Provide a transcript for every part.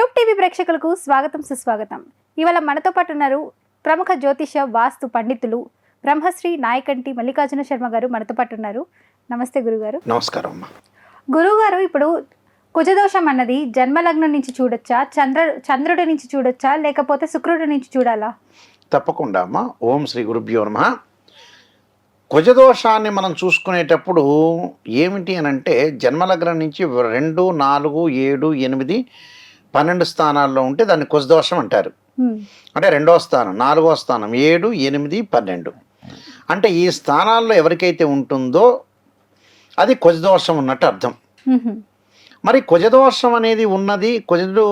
Cube TV ప్రేక్షకులకు స్వాగతం సుస్వాగతం. ఇవాళ మనతో పాటు ఉన్నారు ప్రముఖ జ్యోతిష వాస్తు పండితులు బ్రహ్మశ్రీ నాయకంటి మల్లికార్జున శర్మ గారు మనతో పాటు ఉన్నారు నమస్తే గురుగారు. నమస్కారం అమ్మా. గురువుగారు ఇప్పుడు కుజదోషం అన్నది జన్మలగ్నం నుంచి చూడొచ్చా చంద్ర చంద్రుడి నుంచి చూడొచ్చా లేకపోతే శుక్రుడి నుంచి చూడాలా? తప్పకుండా అమ్మా. ఓం శ్రీ గురుభ్యో నమ. కుజదోషాన్ని మనం చూసుకునేటప్పుడు ఏమిటి అని అంటే జన్మలగ్నం నుంచి రెండు నాలుగు ఏడు ఎనిమిది పన్నెండు స్థానాల్లో ఉంటే దాన్ని కుజదోషం అంటారు. అంటే రెండో స్థానం నాలుగో స్థానం ఏడు ఎనిమిది పన్నెండు. అంటే ఈ స్థానాల్లో ఎవరికైతే ఉంటుందో అది కుజదోషం ఉన్నట్టు అర్థం. మరి కుజదోషం అనేది ఉన్నది కుజుడు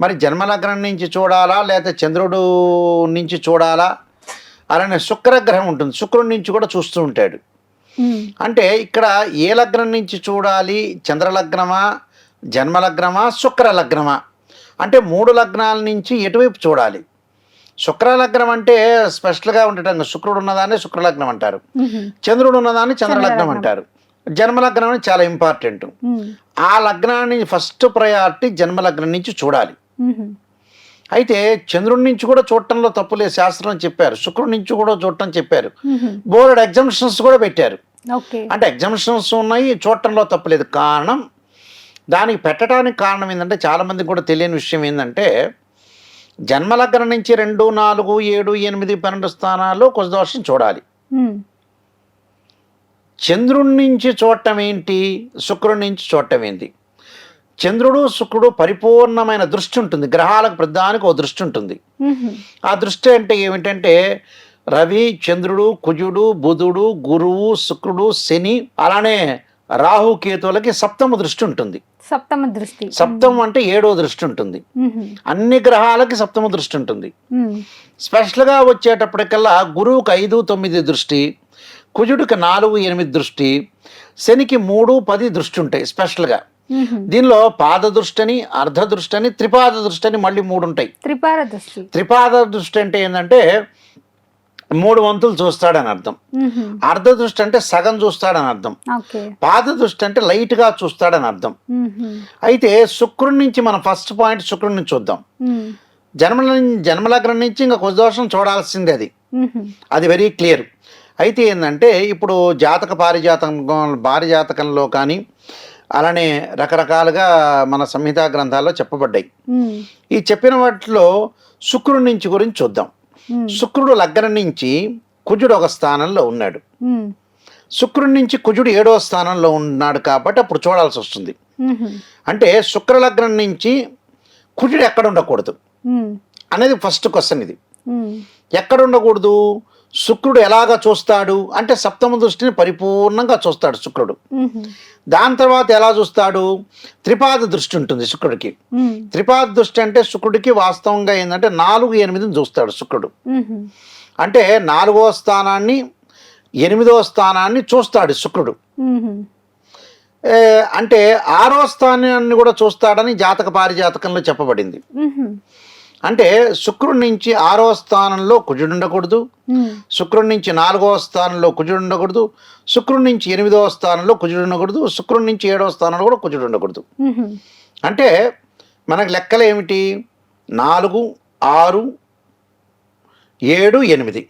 మరి జన్మలగ్నం నుంచి చూడాలా లేకపోతే చంద్రుడు నుంచి చూడాలా? అలానే శుక్రగ్రహం ఉంటుంది శుక్రుడి నుంచి కూడా చూస్తూ ఉంటాడు. అంటే ఇక్కడ ఏ లగ్నం నుంచి చూడాలి? చంద్రలగ్నమా జన్మలగ్నమా శుక్రలగ్నమా? అంటే మూడు లగ్నాల నుంచి ఎటువైపు చూడాలి శుక్రలగ్నం అంటే స్పెషల్గా ఉండటం శుక్రుడు ఉన్నదాన్ని శుక్రలగ్నం అంటారు. చంద్రుడు ఉన్నదాన్ని చంద్రలగ్నం. అంటారు జన్మలగ్నం అనేది చాలా ఇంపార్టెంట్. ఆ లగ్నాన్ని ఫస్ట్ ప్రయారిటీ జన్మలగ్నం నుంచి చూడాలి. అయితే చంద్రుడి నుంచి కూడా చూడటంలో తప్పులే శాస్త్రం చెప్పారు శుక్రుడి నుంచి కూడా చూడటం చెప్పారు. బోర్డు ఎగ్జామిషన్స్ కూడా పెట్టారు అంటే ఎగ్జామిషన్స్ ఉన్నాయి చూడటంలో తప్పులేదు కారణం దానికి పెట్టడానికి కారణం ఏంటంటే చాలామందికి కూడా తెలియని విషయం ఏంటంటే జన్మలగ్నం నుంచి రెండు నాలుగు ఏడు ఎనిమిది పన్నెండు స్థానాల్లో కుజదోషం చూడాలి. చంద్రుడి నుంచి చూడటం ఏంటి? శుక్రుడి నుంచి చూడటం ఏంటి? చంద్రుడు శుక్రుడు పరిపూర్ణమైన దృష్టి ఉంటుంది. గ్రహాలకు ప్రధానికి ఓ దృష్టి ఉంటుంది. ఆ దృష్టి అంటే ఏమిటంటే రవి చంద్రుడు కుజుడు బుధుడు గురువు శుక్రుడు శని అలానే రాహు కేతువులకి సప్తమ దృష్టి ఉంటుంది. సప్తమ దృష్టి. సప్తమం అంటే ఏడో దృష్టి ఉంటుంది. అన్ని గ్రహాలకి సప్తమ దృష్టి ఉంటుంది. స్పెషల్గా వచ్చేటప్పటికల్లా గురువుకి ఐదు తొమ్మిది దృష్టి కుజుడికి నాలుగు ఎనిమిది దృష్టి శనికి మూడు పది దృష్టి ఉంటాయి స్పెషల్గా. దీనిలో పాద దృష్టి అని అర్ధ దృష్టి అని త్రిపాద దృష్టి అని మళ్ళీ మూడు ఉంటాయి. త్రిపార దృష్టి. త్రిపాద దృష్టి అంటే ఏంటంటే మూడు వంతులు చూస్తాడని అర్థం. అర్ధ దృష్టి అంటే సగం చూస్తాడని అర్థం పాద దృష్టి అంటే లైట్గా చూస్తాడని అర్థం. అయితే శుక్రుడి నుంచి మన ఫస్ట్ పాయింట్ శుక్రుడి నుంచి చూద్దాం. జన్మ జన్మలగ్నం నుంచి ఇంకా కుజదోషం చూడాల్సిందే అది. అది వెరీ క్లియర్ అయితే ఏంటంటే ఇప్పుడు జాతక పారిజాతకం పారిజాతకంలో కానీ అలానే రకరకాలుగా మన సంహితా గ్రంథాల్లో చెప్పబడ్డాయి. ఈ చెప్పిన వాటిలో శుక్రుడి నుంచి గురించి చూద్దాం. శుక్రుడు లగ్నం నుంచి కుజుడు ఒక స్థానంలో ఉన్నాడు. శుక్రుడి నుంచి కుజుడు ఏడో స్థానంలో ఉన్నాడు కాబట్టి అప్పుడు చూడాల్సి వస్తుంది. అంటే శుక్రలగ్నం నుంచి కుజుడు ఎక్కడ ఉండకూడదు. అనేది ఫస్ట్ క్వశ్చన్ ఇది. ఎక్కడ ఉండకూడదు శుక్రుడు ఎలాగ చూస్తాడు అంటే సప్తమ దృష్టిని పరిపూర్ణంగా చూస్తాడు శుక్రుడు. దాని తర్వాత ఎలా చూస్తాడు త్రిపాద దృష్టి ఉంటుంది శుక్రుడికి. త్రిపాద దృష్టి అంటే శుక్రుడికి వాస్తవంగా ఏంటంటే నాలుగు ఎనిమిదిని చూస్తాడు శుక్రుడు. అంటే నాలుగో స్థానాన్ని ఎనిమిదో స్థానాన్ని చూస్తాడు శుక్రుడు అంటే ఆరో స్థానాన్ని కూడా చూస్తాడని జాతక పారిజాతకంలో చెప్పబడింది. అంటే శుక్రుడి నుంచి ఆరో స్థానంలో కుజుడు ఉండకూడదు. శుక్రుడి నుంచి నాలుగవ స్థానంలో కుజుడు ఉండకూడదు శుక్రుడి నుంచి ఎనిమిదవ స్థానంలో కుజుడు ఉండకూడదు శుక్రుడి నుంచి ఏడవ స్థానంలో కూడా కుజుడు ఉండకూడదు. అంటే మనకు లెక్కలు ఏమిటి నాలుగు ఆరు ఏడు ఎనిమిది.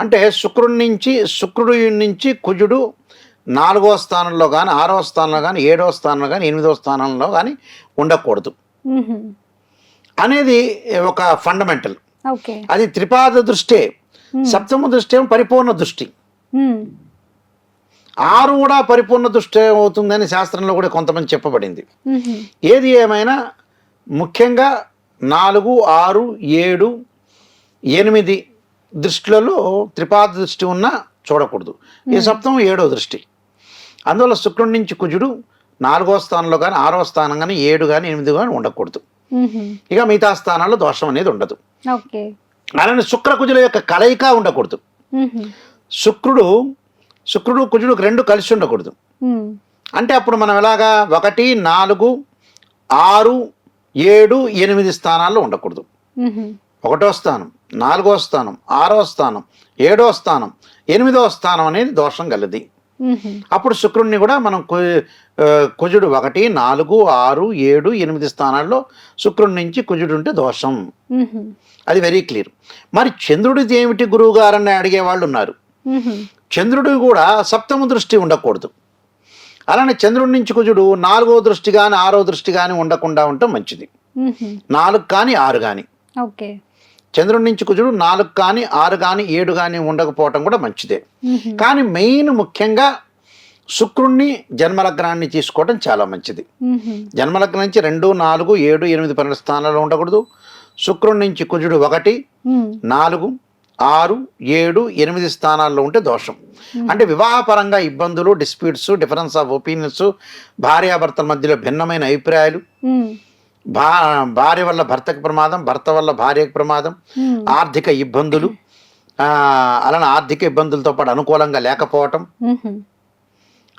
అంటే శుక్రుడి నుంచి శుక్రుడి నుంచి కుజుడు నాలుగో స్థానంలో కానీ ఆరో స్థానంలో కానీ ఏడవ స్థానంలో కానీ ఎనిమిదవ స్థానంలో కానీ ఉండకూడదు. అనేది ఒక ఫండమెంటల్ ఓకే. అది త్రిపాద దృష్టే సప్తమ దృష్టి ఏమో పరిపూర్ణ దృష్టి. హ్మ్. ఆరు కూడా పరిపూర్ణ దృష్టి అవుతుందని శాస్త్రంలో కూడా కొంతమంది చెప్పబడింది. మ్హూ. ఏది ఏమైనా ముఖ్యంగా నాలుగు ఆరు ఏడు ఎనిమిది దృష్టిలలో త్రిపాద దృష్టి ఉన్న చూడకూడదు. ఈ సప్తమం ఏడో దృష్టి. అందువల్ల శుక్రుడి నుంచి కుజుడు నాలుగో స్థానంలో కానీ ఆరో స్థానం కానీ ఏడు కానీ ఎనిమిది కానీ ఉండకూడదు. ఇక మిగతా స్థానాల్లో దోషం అనేది ఉండదు అలానే శుక్ర కుజుల యొక్క కలయిక ఉండకూడదు. శుక్రుడు శుక్రుడు కుజుడు రెండు కలిసి ఉండకూడదు. అంటే అప్పుడు మనం ఎలాగా ఒకటి నాలుగు ఆరు ఏడు ఎనిమిది స్థానాల్లో ఉండకూడదు. ఒకటో స్థానం నాలుగో స్థానం ఆరో స్థానం ఏడో స్థానం ఎనిమిదో స్థానం అనేది దోషం గలది మ్మ్. అప్పుడు శుక్రుడిని కూడా మనం కుజుడు ఒకటి నాలుగు ఆరు ఏడు ఎనిమిది స్థానాల్లో శుక్రుడి నుంచి కుజుడు ఉంటే దోషం. అది వెరీ క్లియర్ మరి చంద్రుడిది ఏమిటి గురువు గారని అడిగే వాళ్ళు ఉన్నారు. చంద్రుడు కూడా సప్తమ దృష్టి ఉండకూడదు. అలానే చంద్రుడి నుంచి కుజుడు నాలుగో దృష్టి కానీ ఆరో దృష్టి కానీ ఉండకుండా ఉండటం మంచిది. నాలుగు కానీ ఆరు కానీ. ఓకే. చంద్రుడి నుంచి కుజుడు నాలుగు కానీ ఆరు కానీ ఏడు కానీ ఉండకపోవటం కూడా మంచిదే. కానీ మెయిన్ ముఖ్యంగా శుక్రుణ్ణి జన్మలగ్నాన్ని తీసుకోవడం చాలా మంచిది. జన్మలగ్నం నుంచి రెండు నాలుగు ఏడు ఎనిమిది పన్నెండు స్థానాల్లో ఉండకూడదు శుక్రుడి నుంచి కుజుడు ఒకటి. నాలుగు ఆరు ఏడు ఎనిమిది స్థానాల్లో ఉంటే దోషం అంటే వివాహపరంగా ఇబ్బందులు డిస్ప్యూట్స్ డిఫరెన్స్ ఆఫ్ ఒపీనియన్స్ భార్యాభర్తల మధ్యలో భిన్నమైన అభిప్రాయాలు. భా భార్య వల్ల భర్తకు ప్రమాదం భర్త వల్ల భార్యకు ప్రమాదం. ఆర్థిక ఇబ్బందులు అలానే ఆర్థిక ఇబ్బందులతో పాటు అనుకూలంగా లేకపోవటం.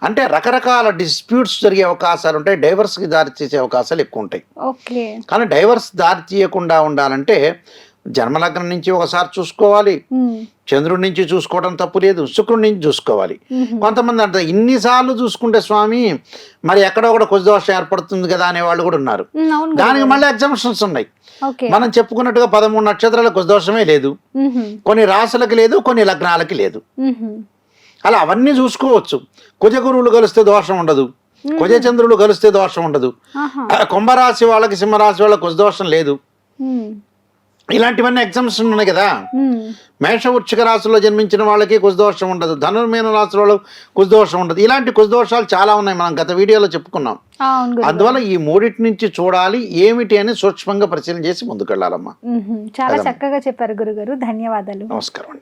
అంటే రకరకాల డిస్ప్యూట్స్ జరిగే అవకాశాలు ఉంటాయి డైవర్స్కి దారి తీసే అవకాశాలు ఎక్కువ ఉంటాయి ఓకే కానీ డైవర్స్ దారి తీయకుండా ఉండాలంటే జన్మలగ్నం నుంచి ఒకసారి చూసుకోవాలి. చంద్రుడి నుంచి చూసుకోవడం తప్పు లేదు. శుక్రుడి నుంచి చూసుకోవాలి. కొంతమంది అంటారు ఇన్నిసార్లు చూసుకుంటే స్వామి మరి ఎక్కడో కూడా కొద్ది దోషం ఏర్పడుతుంది కదా అనే వాళ్ళు కూడా ఉన్నారు. దానికి. మళ్ళీ ఎగ్జామ్షన్స్ ఉన్నాయి. మనం చెప్పుకున్నట్టుగా పదమూడు నక్షత్రాలకు కొద్ది దోషమే లేదు. కొన్ని రాసులకి లేదు కొన్ని లగ్నాలకి లేదు. అలా అవన్నీ చూసుకోవచ్చు. కుజ గురువులు కలిస్తే దోషం ఉండదు. కుజ చంద్రులు కలిస్తే దోషం ఉండదు. కుంభరాశి వాళ్ళకి సింహరాశి వాళ్ళకి కుజ దోషం లేదు. ఇలాంటివన్నీ ఎగ్జామ్స్ ఉన్నాయి కదా. మేష వృచ్చిక రాశిలో జన్మించిన వాళ్ళకి కుజదోషం ఉండదు. ధనుర్మీన రాశి వాళ్ళు కుజదోషం ఉండదు. ఇలాంటి కుజదోషాలు చాలా ఉన్నాయి. మనం గత వీడియోలో చెప్పుకున్నాం. అందువల్ల ఈ మూడింటి నుంచి చూడాలి ఏమిటి అని సూక్ష్మంగా పరిశీలన చేసి ముందుకెళ్ళాలమ్మా మ్మ్. చాలా. చక్కగా చెప్పారు గురుగారు. ధన్యవాదాలు. నమస్కారం అండి.